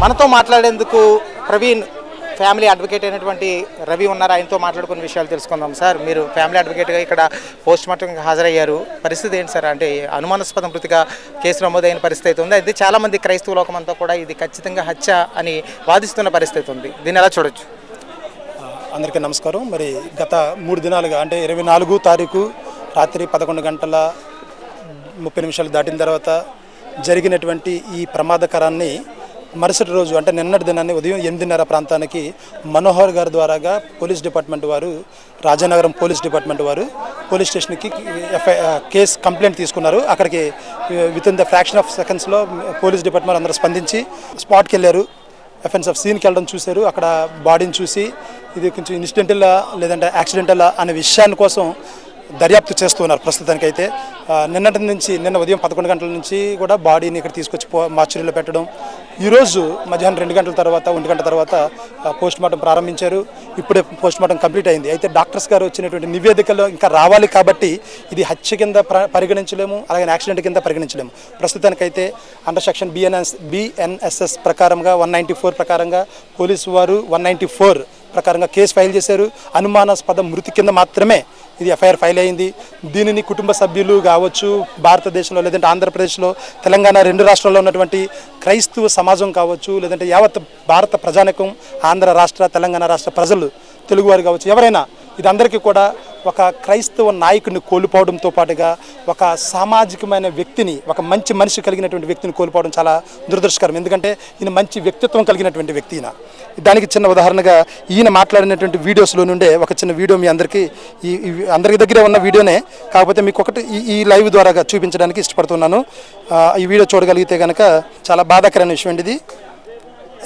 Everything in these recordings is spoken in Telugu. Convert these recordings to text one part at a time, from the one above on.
మనతో మాట్లాడేందుకు ప్రవీణ్ ఫ్యామిలీ అడ్వకేట్ అయినటువంటి రవి ఉన్నారు. ఆయనతో మాట్లాడుకున్న విషయాలు తెలుసుకుందాం. సార్ మీరు ఫ్యామిలీ అడ్వకేట్గా ఇక్కడ పోస్ట్ మార్టంకి హాజరయ్యారు. పరిస్థితి ఏంటి సార్? అంటే అనుమానాస్పద మృతిగా కేసు నమోదైన పరిస్థితి అయితే ఉంది. అయితే చాలామంది క్రైస్తవ లోకమంతా కూడా ఇది ఖచ్చితంగా హత్య అని వాదిస్తున్న పరిస్థితి ఉంది. దీన్ని ఎలా చూడొచ్చు? అందరికీ నమస్కారం. మరి గత మూడు దినాలుగా అంటే ఇరవై నాలుగు తారీఖు రాత్రి పదకొండు గంటల ముప్పై నిమిషాలు దాటిన తర్వాత జరిగినటువంటి ఈ ప్రమాదకరాన్ని మరుసటి రోజు అంటే నిన్నటి దినాన్ని ఉదయం ఎనిమిదిన్నర ప్రాంతానికి మనోహర్ గారి ద్వారాగా పోలీస్ డిపార్ట్మెంట్ వారు రాజానగరం పోలీస్ డిపార్ట్మెంట్ వారు పోలీస్ స్టేషన్కి ఎఫ్ఐ కేస్ కంప్లైంట్ తీసుకున్నారు. అక్కడికి within the fraction of సెకండ్స్లో పోలీస్ డిపార్ట్మెంట్ అందరూ స్పందించి స్పాట్కి వెళ్ళారు. ఎఫెన్స్ ఆఫ్ సీన్కి వెళ్ళడం చూశారు. అక్కడ బాడీని చూసి ఇది కొంచెం ఇన్సిడెంటల్ లేదంటే యాక్సిడెంటల్ అనే విషయాన్ని కోసం దర్యాప్తు చేస్తున్నారు ప్రస్తుతానికైతే. నిన్నటి నుంచి నిన్న ఉదయం పదకొండు గంటల నుంచి కూడా బాడీని ఇక్కడ తీసుకొచ్చి పో మార్చురీలో పెట్టడం. ఈరోజు మధ్యాహ్నం రెండు గంటల తర్వాత ఒంటి గంటల తర్వాత పోస్ట్ మార్టం ప్రారంభించారు. ఇప్పుడే పోస్ట్ మార్టం కంప్లీట్ అయింది. అయితే డాక్టర్స్ గారు వచ్చినటువంటి నివేదికలో ఇంకా రావాలి కాబట్టి ఇది హత్య కింద పరిగణించలేము అలాగే యాక్సిడెంట్ కింద పరిగణించలేము. ప్రస్తుతానికైతే అండర్ సెక్షన్ బిఎన్ఎస్ బిఎన్ఎస్ఎస్ ప్రకారంగా వన్ నైంటీ ఫోర్ ప్రకారంగా పోలీసు వారు వన్ నైంటీ ఫోర్ ప్రకారంగా కేసు ఫైల్ చేశారు. అనుమానాస్పద మృతి కింద మాత్రమే ఇది ఎఫ్ఐఆర్ ఫైల్ అయింది. దీనిని కుటుంబ సభ్యులు కావచ్చు భారతదేశంలో లేదంటే ఆంధ్రప్రదేశ్లో తెలంగాణ రెండు రాష్ట్రాల్లో ఉన్నటువంటి క్రైస్తవ సమాజం కావచ్చు లేదంటే యావత్ భారత ప్రజానికం ఆంధ్ర రాష్ట్ర తెలంగాణ రాష్ట్ర ప్రజలు తెలుగువారు కావచ్చు ఎవరైనా ఇది అందరికీ కూడా ఒక క్రైస్తవ నాయకుడిని కోల్పోవడంతో పాటుగా ఒక సామాజికమైన వ్యక్తిని ఒక మంచి మనిషి కలిగినటువంటి వ్యక్తిని కోల్పోవడం చాలా దురదృష్టకరం. ఎందుకంటే ఈయన మంచి వ్యక్తిత్వం కలిగినటువంటి వ్యక్తి ఈయన. దానికి చిన్న ఉదాహరణగా ఈయన మాట్లాడినటువంటి వీడియోస్లో నుండే ఒక చిన్న వీడియో మీ అందరికీ ఈ అందరి దగ్గరే ఉన్న వీడియోనే. కాకపోతే మీకు ఒకటి ఈ ఈ లైవ్ ద్వారాగా చూపించడానికి ఇష్టపడుతున్నాను. ఈ వీడియో చూడగలిగితే కనుక చాలా బాధాకరమైన విషయం అండి ఇది.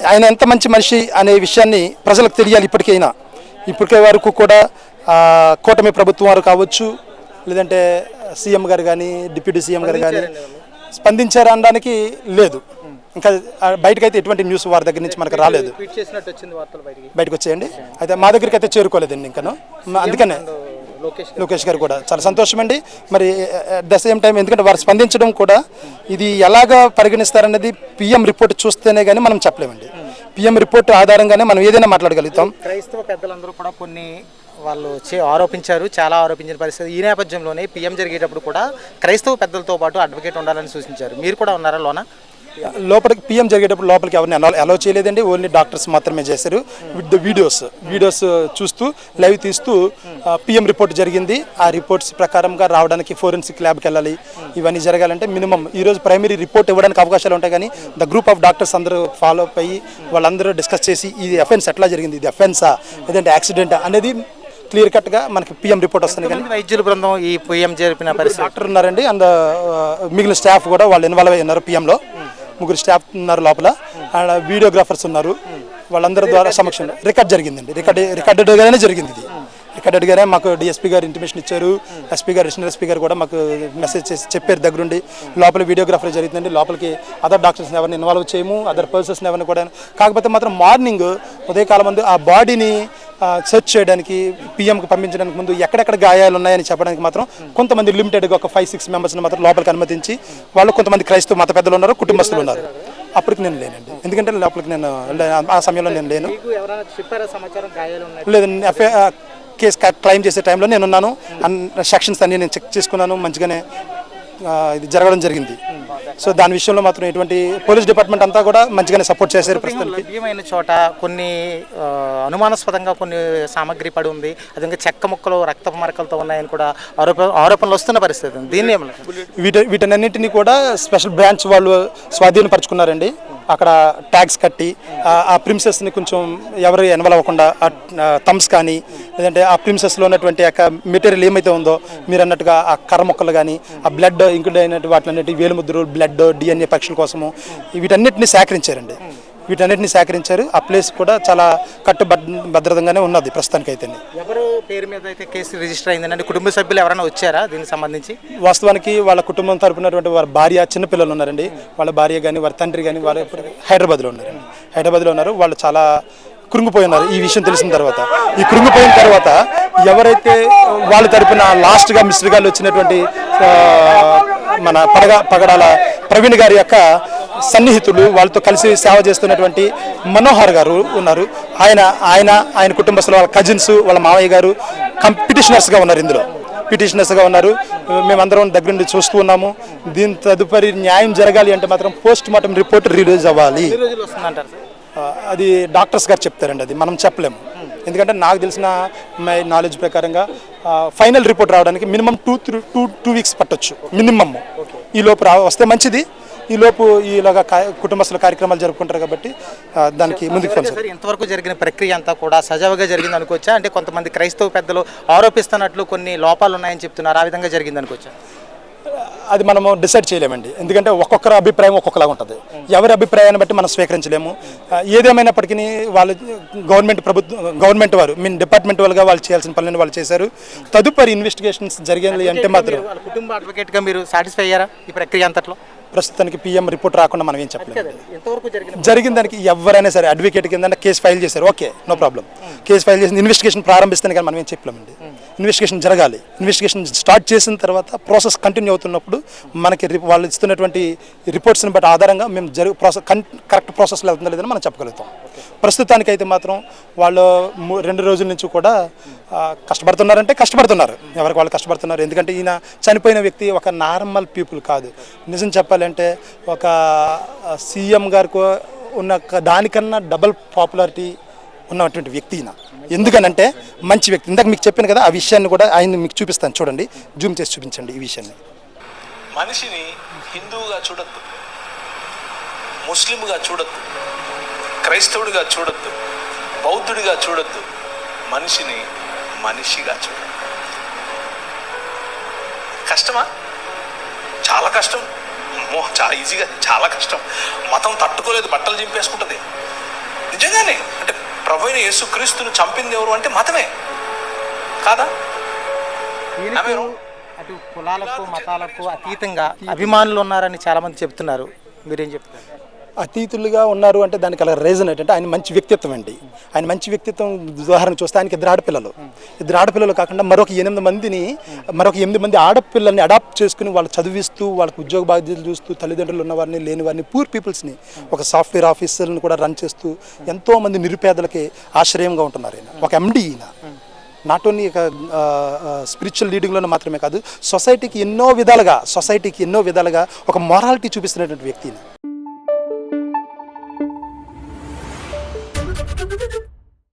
ఆయన ఎంత మంచి మనిషి అనే విషయాన్ని ప్రజలకు తెలియాలి ఇప్పటికైనా. ఇప్పటికే వరకు కూడా కూటమి ప్రభుత్వం వారు కావచ్చు లేదంటే సీఎం గారు కానీ డిప్యూటీ సీఎం గారు కానీ స్పందించారు అనడానికి లేదు. ఇంకా బయటకైతే ఎటువంటి న్యూస్ వారి దగ్గర నుంచి మనకు రాలేదు. బయటికి? వచ్చేయండి. అయితే మా దగ్గరికి అయితే చేరుకోలేదండి ఇంకను. అందుకనే లోకేష్ లోకేష్ గారు కూడా చాలా సంతోషం అండి మరి అట్ ద సేమ్ టైం ఎందుకంటే వారు స్పందించడం కూడా ఇది ఎలాగా పరిగణిస్తారనేది పిఎం రిపోర్ట్ చూస్తేనే కానీ మనం చెప్పలేమండి. పిఎం రిపోర్ట్ ఆధారంగానే మనం ఏదైనా మాట్లాడగలుగుతాం. క్రైస్తవ పెద్దలందరూ కూడా కొన్ని వాళ్ళు చే ఆరోపించారు చాలా ఆరోపించిన పరిస్థితి. ఈ నేపథ్యంలోనే పిఎం జరిగేటప్పుడు కూడా క్రైస్తవ పెద్దలతో పాటు అడ్వకేట్ ఉండాలని సూచించారు. మీరు కూడా ఉన్నారా లోన? లోపలికి పిఎం జరిగేటప్పుడు లోపలికి ఎవరిని అలౌ అలౌ చేయలేదండి. ఓన్లీ డాక్టర్స్ మాత్రమే చేశారు. విత్ ద వీడియోస్ వీడియోస్ చూస్తూ లైవ్ తీస్తూ పిఎం రిపోర్ట్ జరిగింది. ఆ రిపోర్ట్స్ ప్రకారంగా రావడానికి ఫోరెన్సిక్ ల్యాబ్కి వెళ్ళాలి. ఇవన్నీ జరగాలంటే మినిమం. ఈరోజు ప్రైమరీ రిపోర్ట్ ఇవ్వడానికి అవకాశాలు ఉంటాయి కానీ ద గ్రూప్ ఆఫ్ డాక్టర్స్ అందరూ ఫాలో అప్ అయ్యి వాళ్ళందరూ డిస్కస్ చేసి ఇది అఫెన్స్ ఎట్లా జరిగింది? ఇది అఫెన్సా లేదంటే యాక్సిడెంట్ అనేది క్లియర్ కట్గా మనకి పిఎం రిపోర్ట్ వస్తుంది కానీ వైద్యుల బృందం ఈ పిఎం జరిపిన పరిస్థితి? డాక్టర్ ఉన్నారండి. అండ్ మిగిలిన స్టాఫ్ కూడా వాళ్ళు ఇన్వాల్వ్ అయి ఉన్నారు పిఎంలో ముగ్గురు స్టాఫ్ ఉన్నారు లోపల. అండ్ వీడియోగ్రాఫర్స్ ఉన్నారు. వాళ్ళందరి ద్వారా సమక్షంలో రికార్డ్ జరిగిందండి. రికార్డ్ రికార్డెడ్గానే జరిగింది ఇది. రికార్డెడ్గానే మాకు డిఎస్పీ గారు ఇంటిమేషన్ ఇచ్చారు. ఎస్పీ గారు అడిషనల్ ఎస్పీ గారు కూడా మాకు మెసేజ్ చేసి చెప్పారు దగ్గరుండి. లోపల వీడియోగ్రాఫర్ జరిగిందండి. లోపలికి అదర్ డాక్టర్స్ని ఎవరిని ఇన్వాల్వ్ చేయము అదర్ పర్సన్స్ని ఎవరిని కూడా. కాకపోతే మాత్రం మార్నింగ్ ఉదయకాలం ముందు ఆ బాడీని సెర్చ్ చేయడానికి పిఎంకి పంపించడానికి ముందు ఎక్కడెక్కడ గాయాలు ఉన్నాయని చెప్పడానికి మాత్రం కొంతమంది లిమిటెడ్గా ఒక ఫైవ్ సిక్స్ మెంబర్స్ని మాత్రం లోపలికి అనుమతించి వాళ్ళు కొంతమంది క్రైస్తవ మత పెద్దలు ఉన్నారు కుటుంబస్తులు ఉన్నారు. అప్పటికి నేను లేనండి. ఎందుకంటే లోపలికి నేను ఆ సమయంలో నేను లేను. ఎఫ్ఐ కేసు క్లైమ్ చేసే టైంలో నేను ఉన్నాను. అన్ని సెక్షన్స్ అన్ని నేను చెక్ చేసుకున్నాను. మంచిగానే ఇది జరగడం జరిగింది. సో దాని విషయంలో మాత్రం ఎటువంటి పోలీస్ డిపార్ట్మెంట్ అంతా కూడా మంచిగానే సపోర్ట్ చేశారు ప్రస్తుతానికి. లభ్యమైన చోట కొన్ని అనుమానాస్పదంగా కొన్ని సామాగ్రి పడి ఉంది. అదే చెక్క ముక్కలు రక్తపు మరకలతో ఉన్నాయని కూడా ఆరోప ఆరోపణలు వస్తున్న పరిస్థితి. దీన్ని వీటి వీటన్నింటినీ కూడా స్పెషల్ బ్రాంచ్ వాళ్ళు స్వాధీనపరుచుకున్నారండి. అక్కడ ట్యాగ్స్ కట్టి ఆ- ఆ ప్రిన్సెస్ని కొంచెం ఎవరు ఎన్వాల్వ్ అవ్వకుండా థమ్స్ కానీ లేదంటే ఆ ప్రిన్సెస్లో ఉన్నటువంటి యొక్క మెటీరియల్ ఏమైతే ఉందో మీరు అన్నట్టుగా ఆ కర్ర మొక్కలు కానీ ఆ బ్లడ్ ఇంక్లూడ్ అయినటువంటి వాటిలన్నిటి వేలుముద్రలు బ్లడ్ డిఎన్ఏ పరీక్షల కోసము వీటన్నిటిని సేకరించారండి. వీటన్నిటిని సేకరించారు. ఆ ప్లేస్ కూడా చాలా కట్టు భద్రతంగానే ఉన్నది ప్రస్తుతానికైతే ఎవరు పేరు మీద అయితే కేసు రిజిస్టర్ అయిందండి? కుటుంబ సభ్యులు ఎవరైనా వచ్చారా దీనికి సంబంధించి? వాస్తవానికి వాళ్ళ కుటుంబం తరపునటువంటి వారి భార్య చిన్నపిల్లలు ఉన్నారండి. వాళ్ళ భార్య కానీ వారి తండ్రి కానీ వారు హైదరాబాద్లో ఉన్నారండి. హైదరాబాద్లో ఉన్నారు. వాళ్ళు చాలా కృంగిపోయి ఉన్నారు ఈ విషయం తెలిసిన తర్వాత. ఈ కృంగిపోయిన తర్వాత ఎవరైతే వాళ్ళ తరపున లాస్ట్గా మిస్టర్ గారు వచ్చినటువంటి మన పడగ పగడాల ప్రవీణ్ గారి యొక్క సన్నిహితులు వాళ్ళతో కలిసి సేవ చేస్తున్నటువంటి మనోహర్ గారు ఉన్నారు. ఆయన ఆయన ఆయన కుటుంబస్తులు వాళ్ళ కజిన్స్ వాళ్ళ మావయ్య గారు కంపిటిషనర్స్గా ఉన్నారు ఇందులో. పిటిషనర్స్గా ఉన్నారు. మేమందరం దగ్గర నుండి చూస్తూ ఉన్నాము. దీని తదుపరి న్యాయం జరగాలి అంటే మాత్రం పోస్ట్ మార్టం రిపోర్ట్ రిలీజ్ అవ్వాలి అది డాక్టర్స్ గారు చెప్తారండి అది. మనం చెప్పలేము. ఎందుకంటే నాకు తెలిసిన మై నాలెడ్జ్ ప్రకారంగా ఫైనల్ రిపోర్ట్ రావడానికి minimum two three two two weeks పట్టొచ్చు. మినిమమ్. ఈ లోపు రా వస్తే మంచిది. ఈ లోపు ఈలాగా కా- కుటుంబస్తుల కార్యక్రమాలు జరుపుకుంటారు కాబట్టి దానికి ముందుకు సార్ ఇంతవరకు జరిగిన ప్రక్రియ అంతా కూడా సజావుగా జరిగింది అనుకోవచ్చా? అంటే కొంతమంది క్రైస్తవ పెద్దలు ఆరోపిస్తున్నట్లు కొన్ని లోపాలు ఉన్నాయని చెప్తున్నారు. ఆ విధంగా జరిగింది అనుకోవచ్చా? అది మనము డిసైడ్ చేయలేమండి. ఎందుకంటే ఒక్కొక్కరి అభిప్రాయం ఒక్కొక్కలాగా ఉంటుంది. ఎవరి అభిప్రాయాన్ని బట్టి మనం స్వీకరించలేము. ఏదేమైనప్పటికీ వాళ్ళు గవర్నమెంట్ ప్రభుత్వం గవర్నమెంట్ వారు మీన్ డిపార్ట్మెంట్ వాళ్ళుగా వాళ్ళు చేయాల్సిన పనులను వాళ్ళు చేశారు. తదుపరి ఇన్వెస్టిగేషన్స్ జరిగింది అంటే మాత్రం కుటుంబ అడ్వకేట్గా మీరు సాటిస్ఫై అయ్యారా ఈ ప్రక్రియ అంతట్లో? ప్రస్తుతానికి పిఎం రిపోర్ట్ రాకుండా మనం ఏం ఎంతవరకు జరిగిన దానికి ఎవరైనా సరే అడ్వకేట్ కింద కేసు ఫైల్ చేశారు. Okay no problem case file చేసి ఇన్వెస్టిగేషన్ ప్రారంభిస్తాను కానీ మనం ఏం చెప్పలేమండి. ఇన్వెస్టిగేషన్ జరగాలి. ఇన్వెస్టిగేషన్ స్టార్ట్ చేసిన తర్వాత ప్రాసెస్ కంటిన్యూ అవుతున్నప్పుడు మనకి వాళ్ళు ఇస్తున్నటువంటి రిపోర్ట్స్ని బట్టి ఆధారంగా మేము జరుగు ప్రాసెస్ కరెక్ట్ ప్రాసెస్లో వెళ్తుందో లేదని మనం చెప్పగలుగుతాం. ప్రస్తుతానికైతే మాత్రం వాళ్ళు రెండు రోజుల నుంచి కూడా కష్టపడుతున్నారంటే కష్టపడుతున్నారు. ఎవరికి వాళ్ళు కష్టపడుతున్నారు? ఎందుకంటే ఈయన చనిపోయిన వ్యక్తి ఒక నార్మల్ పీపుల్ కాదు. నిజం చెప్పాలంటే ఒక సీఎం గారికి ఉన్న దానికన్నా డబల్ పాపులారిటీ ఉన్నటువంటి వ్యక్తి ఈయన. ఎందుకనంటే మంచి వ్యక్తి. ఇందాక మీకు చెప్పాను కదా ఆ విషయాన్ని కూడా ఆయన మీకు చూపిస్తాను. చూడండి. జూమ్ చేసి చూపించండి ఈ విషయాన్ని. మనిషిని హిందువుగా చూడొద్దు. ముస్లింగా చూడొద్దు. క్రైస్తవుడిగా చూడొద్దు బౌద్ధుడిగా చూడొద్దు మనిషిని మనిషిగా చూడొద్దు. కష్టమా? చాలా కష్టం. అమ్మో చాలా ఈజీగా చాలా కష్టం. మతం తట్టుకోలేదు బట్టలు చింపేసుకుంటుంది. నిజంగానే అంటే ప్రభు అయిన యేసుక్రీస్తును చంపింది ఎవరు అంటే మతమే. కాదా? అటు కులాలకు మతాలకు అతీతంగా అభిమానులు ఉన్నారని చాలా మంది చెప్తున్నారు. మీరేం చెప్తారు? అతీతులుగా ఉన్నారు అంటే దానికి అలా రీజన్ ఏంటంటే ఆయన మంచి వ్యక్తిత్వం అండి. ఆయన మంచి వ్యక్తిత్వం ఉదాహరణ చూస్తే ఆయనకి ఇద్దరు ఆడపిల్లలు. ఇద్దరు ఆడపిల్లలు కాకుండా మరొక ఎనిమిది మందిని మరొక ఎనిమిది మంది ఆడపిల్లల్ని అడాప్ట్ చేసుకుని వాళ్ళు చదివిస్తూ వాళ్ళకి ఉద్యోగ బాధ్యతలు చూస్తూ తల్లిదండ్రులు ఉన్న వారిని లేని వారిని పూర్ పీపుల్స్ని ఒక సాఫ్ట్వేర్ ఆఫీసర్ని కూడా రన్ చేస్తూ ఎంతోమంది నిరుపేదలకి ఆశ్రయంగా ఉంటున్నారు ఆయన ఒక ఎండీ ఈయన. నాట్ ఓన్లీ ఒక స్పిరిచువల్ లీడింగ్లోనే మాత్రమే కాదు సొసైటీకి ఎన్నో విధాలుగా సొసైటీకి ఎన్నో విధాలుగా ఒక మొరాలిటీ చూపిస్తున్నటువంటి వ్యక్తిని